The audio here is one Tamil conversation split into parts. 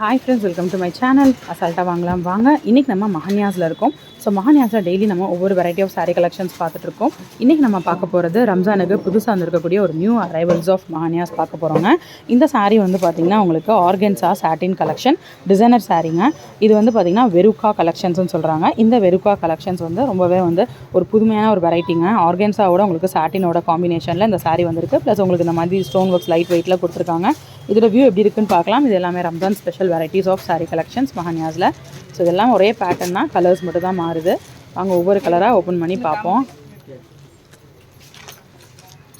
Hi friends welcome to my channel அசால்ட்டாக வாங்கலாம். வாங்க இன்றைக்கி நம்ம மஹன்யாஸில் இருக்கோம். ஸோ மஹன்யாஸில் டெய்லி நம்ம ஒவ்வொரு வெரைட்டி ஆஃப் சாரீ கலெக்ஷன்ஸ் பார்த்துட்ருக்கோம் இன்றைக்கி நம்ம பார்க்க போகிறது ரம்ஜானுக்கு புதுசாக வந்திருக்கக்கூடிய ஒரு நியூ அரைவல்ஸ் ஆஃப் மஹன்யாஸ் பார்க்க போகிறோங்க இந்த சாரீ வந்து பார்த்திங்கன்னா உங்களுக்கு ஆர்கன்ஸா சாட்டின் கலெக்ஷன் டிசைனர் சாரீங்க இது வந்து பார்த்திங்கன்னா வெறுக்கா கலெக்ஷன்ஸ்னு சொல்கிறாங்க இந்த வெறுக்கா கலெக்ஷன்ஸ் வந்து ரொம்பவே வந்து ஒரு புதுமையான ஒரு வெரைட்டிங்க ஆர்கன்ஸாவோட உங்களுக்கு சாட்டினோட காம்பினேஷனில் இந்த சாரீ வந்திருக்கு. ப்ளஸ் உங்களுக்கு இந்த மாதிரி ஸ்டோன் ஒர்க்ஸ் லைட் வெயிட்டில் கொடுத்துருக்காங்க. இதோட வியூ எப்படி இருக்குன்னு பார்க்கலாம். இது எல்லாமே Ramzan special varieties of sari collections மஹன்யாஸில் so இதெல்லாம் ஒரே பேட்டர்ன் தான். கலர்ஸ் மட்டும் தான் மாறுது. வாங்க ஒவ்வொரு கலராக ஓப்பன் பண்ணி பார்ப்போம்.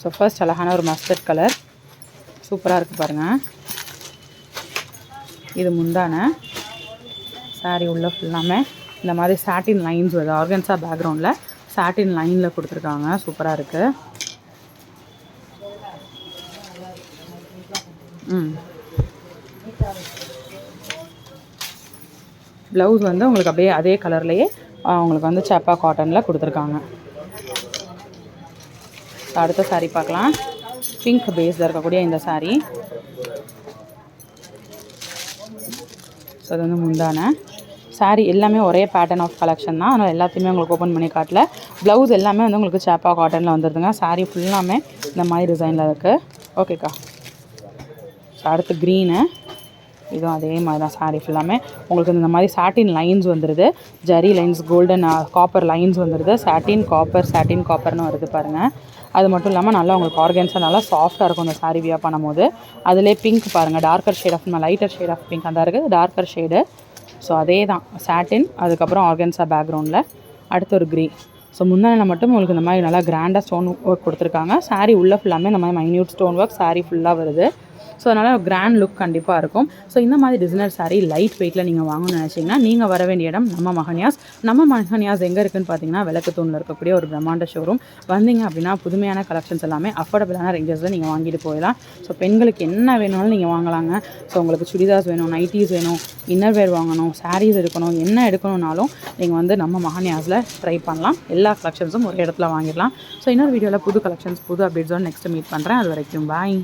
ஸோ ஃபர்ஸ்ட் அழகான ஒரு மஸ்டர்ட் கலர் சூப்பராக இருக்குது பாருங்கள் இது முந்தான. சாரீ உள்ள ஃபுல்லாமே இந்த மாதிரி சாட்டின் லைன்ஸ் வருது ஆர்கன்ஸா பேக்ரவுண்டில் சாட்டின் லைனில் கொடுத்துருக்காங்க. சூப்பராக இருக்குது ம். ப்ளவுஸ் வந்து உங்களுக்கு அப்படியே அதே கலர்லேயே உங்களுக்கு வந்து சப்பா காட்டனில் கொடுத்துருக்காங்க. அடுத்த சாரீ பார்க்கலாம். பிங்க் பேஸில் இருக்கக்கூடிய இந்த saree. ஸோ அது வந்து முந்தான. Saree எல்லாமே ஒரே பேட்டர்ன் ஆஃப் கலெக்ஷன் தான். அதனால் எல்லாத்தையுமே உங்களுக்கு ஓப்பன் பண்ணி காட்டல. ப்ளவுஸ் எல்லாமே வந்து உங்களுக்கு சேப்பா காட்டனில் வந்துடுதுங்க சாரீ ஃபுல்லாமே இந்த மாதிரி டிசைனில் இருக்குது ஓகேக்கா ஸோ அடுத்து க்ரீனு இதுவும் அதே மாதிரி தான் saree ஃபுல்லாமே உங்களுக்கு இந்த மாதிரி சாட்டின் லைன்ஸ் வந்துடுது zari lines golden copper lines வந்துடுது சாட்டின் காப்பர் சாட்டின் காப்பர்னு வருது பாருங்கள் அது மட்டும் இல்லாமல் நல்லா உங்களுக்கு ஆர்கன்ஸாக நல்லா சாஃப்டாக இருக்கும் அந்த saree வியா பண்ணும்போது. அதிலே பிங்க் பாருங்கள் darker shade of lighter shade of pink அந்த இருக்குது டார்க்கர் ஷேடு ஸோ அதே தான் சாட்டின் அதுக்கப்புறம் ஆர்கன்ஸா பேக்ரவுண்டில் அடுத்து ஒரு க்ரீ ஸோ முந்தானில் மட்டும் உங்களுக்கு இந்த மாதிரி நல்லா கிராண்டாக ஸ்டோன் ஒர்க் கொடுத்துருக்காங்க. saree உள்ளே ஃபுல்லாமே இந்த மாதிரி மைன்யூட் ஸ்டோன் ஒர்க் saree ஃபுல்லாக வருது. ஸோ அதனால் கிராண்ட் லுக் கண்டிப்பாக இருக்கும். ஸோ இந்த மாதிரி டிசைனர் saree லைட் வெயிட்டில் நீங்கள் வாங்கணும்னு நினச்சிங்கன்னா நீங்கள் வர வேண்டிய இடம் நம்ம மகன்யாஸ். நம்ம மகன்யாஸ் எங்கே இருக்குதுன்னு பார்த்தீங்கன்னா விளக்கு தூணில் இருக்கக்கூடிய ஒரு பிரம்மாண்ட ஷோரூம் வந்தீங்க அப்படின்னா புதுமையான கலெக்ஷன்ஸ் எல்லாமே அஃபோர்டபுளான ரேஞ்சஸில் நீங்கள் வாங்கிட்டு போயிடலாம். ஸோ பெண்களுக்கு என்ன வேணும்னாலும் நீங்கள் வாங்கலாங்க. ஸோ உங்களுக்கு சுடிதார்ஸ் வேணும் நைட்டிஸ் வேணும் இன்னர் வேர் வாங்கணும் சாரீஸ் எடுக்கணும் என்ன எடுக்கணும்னாலும் நீங்கள் வந்து நம்ம மகானியாஸில் ட்ரை பண்ணலாம். எல்லா கலெக்ஷன்ஸும் ஒரு இடத்துல வாங்கிடலாம். ஸோ இன்னொரு வீடியோவில் புது கலெக்ஷன்ஸ் புது அப்டேட்ஸோடு நெக்ஸ்ட் மீட் பண்ணுறேன் அது வரைக்கும் பாய்